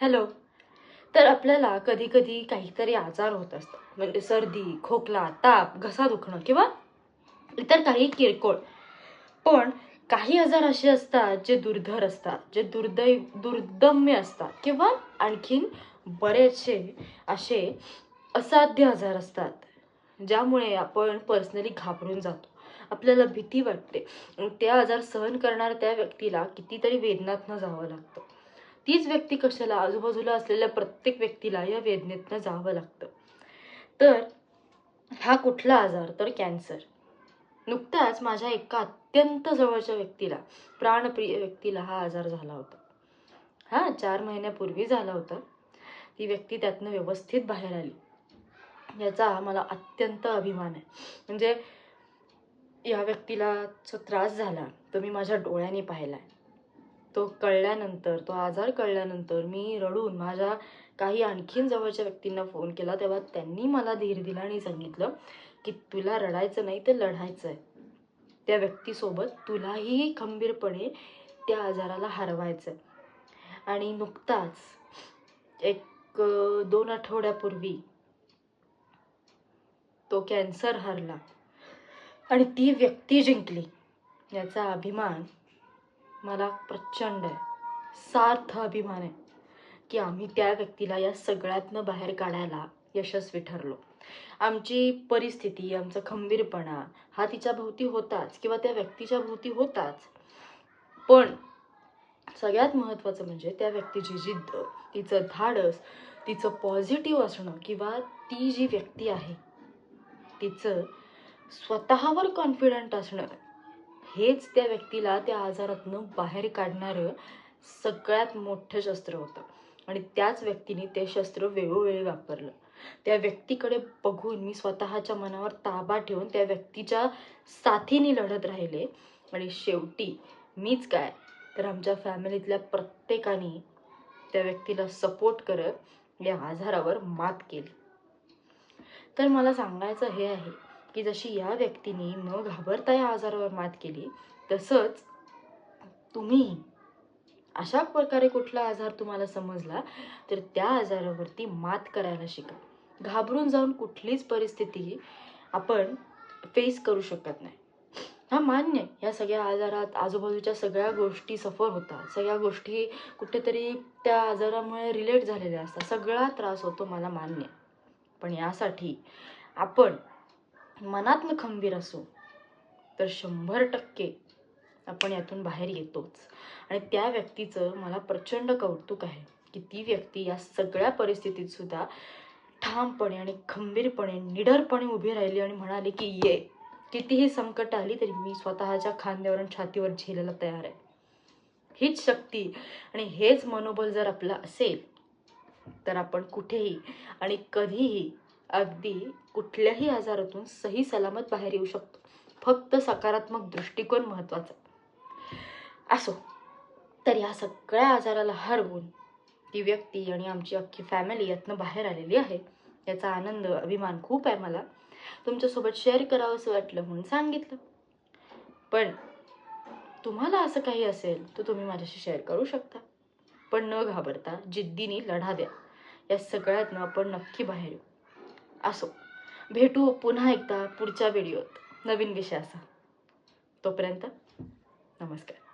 Hello. तर आपल्याला कधी कधी काहीतरी आजार होत असतात. म्हणजे सर्दी खोकला ताप घसा दुखणं किंवा इतर काही किरकोळ. पण काही आजार असे असतात जे दुर्धर असतात जे दुर्दै दुर्दम्य असतात किंवा आणखीन बरेचसे असे असाध्य आजार असतात ज्यामुळे आपण पर्सनली घाबरून जातो. आपल्याला भीती वाटते. त्या आजार सहन करणाऱ्या त्या व्यक्तीला कितीतरी वेदनातनं जावं लागतं. तीच व्यक्ती कशाला आजूबाजूला असलेल्या प्रत्येक व्यक्तीला या वेदनेतनं जावं लागतं. तर हा कुठला आजार? तर कॅन्सर. नुकताच माझ्या एका अत्यंत जवळच्या व्यक्तीला प्राणप्रिय व्यक्तीला हा आजार झाला होता. हा चार महिन्यापूर्वी झाला होता. ती व्यक्ती त्यातनं व्यवस्थित बाहेर आली. याचा मला अत्यंत अभिमान आहे. म्हणजे या व्यक्तीला जो त्रास झाला तो मी माझ्या डोळ्यांनी पाहिला आहे तो कळल्यानंतर तो आजार कळल्यानंतर मी रडून माझ्या काही आणखीन जवळच्या व्यक्तींना फोन केला. तेव्हा त्यांनी मला धीर दिला आणि सांगितलं की तुला रडायचं नाही तर लढायचं आहे त्या व्यक्तीसोबत तुलाही खंबीरपणे त्या आजाराला हरवायचं आहे आणि नुकताच एक दोन आठवड्यापूर्वी तो कॅन्सर हरला आणि ती व्यक्ती जिंकली. याचा अभिमान मला प्रचंड आहे. सार्थ अभिमान आहे की आम्ही त्या व्यक्तीला या सगळ्यातनं बाहेर काढायला यशस्वी ठरलो. आमची परिस्थिती आमचा खंबीरपणा हा तिच्या भोवती होताच किंवा त्या व्यक्तीच्या भोवती होताच. पण सगळ्यात महत्त्वाचं म्हणजे त्या व्यक्तीची जिद्द तिचं धाडस तिचं पॉझिटिव्ह असणं किंवा ती जी व्यक्ती आहे तिचं स्वतःवर कॉन्फिडंट असणं हेच त्या व्यक्तीला त्या आजारातनं बाहेर काढणारं सगळ्यात मोठं शस्त्र होतं. आणि त्याच व्यक्तीने ते शस्त्र वेळोवेळी वापरलं. त्या व्यक्तीकडे बघून मी स्वतःच्या मनावर ताबा ठेवून त्या व्यक्तीच्या साथीने लढत राहिले. आणि शेवटी मीच काय तर आमच्या फॅमिलीतल्या प्रत्येकाने त्या व्यक्तीला सपोर्ट करत या आजारावर मात केली. तर मला सांगायचं हे आहे की जशी या व्यक्तीने न घाबरता या आजारावर मात केली तसंच तुम्ही अशा प्रकारे कुठला आजार तुम्हाला समजला तर त्या आजारावरती मात करायला शिका. घाबरून जाऊन कुठलीच परिस्थिती आपण फेस करू शकत नाही. हा मान्य या सगळ्या आजारात आजूबाजूच्या सगळ्या गोष्टी सफर होतात. सगळ्या गोष्टी कुठेतरी त्या आजारामुळे रिलेट झालेल्या असतात. सगळा त्रास होतो मला मान्य पण यासाठी आपण मनातनं खंबीर असू तर शंभर टक्के आपण यातून बाहेर येतोच. आणि त्या व्यक्तीचं मला प्रचंड कौतुक आहे की ती व्यक्ती या सगळ्या परिस्थितीत सुद्धा ठामपणे आणि खंबीरपणे निडरपणे उभी राहिली आणि म्हणाली की ये कितीही संकट आली तरी मी स्वतःच्या खांद्यावर आणि छातीवर झेलायला तयार आहे. हीच शक्ती आणि हेच मनोबल जर आपलं असेल तर आपण कुठेही आणि कधीही अगदी कुठल्याही आजारातून सही सलामत बाहेर येऊ शकतो. फक्त सकारात्मक दृष्टिकोन महत्त्वाचा असो तर या सगळ्या आजाराला हरवून ती व्यक्ती आणि आमची अख्खी फॅमिली यातनं बाहेर आलेली आहे. याचा आनंद अभिमान खूप आहे मला. तुमच्यासोबत शेअर करावं असं वाटलं म्हणून सांगितलं. पण तुम्हाला असं काही असेल तर तुम्ही माझ्याशी शेअर करू शकता. पण न घाबरता जिद्दीने लढा द्या. या सगळ्यातनं आपण नक्की बाहेर येऊ. असो. भेटू पुन्हा एकदा पुढच्या व्हिडिओत. नवीन विषयाचा तोपर्यंत नमस्कार.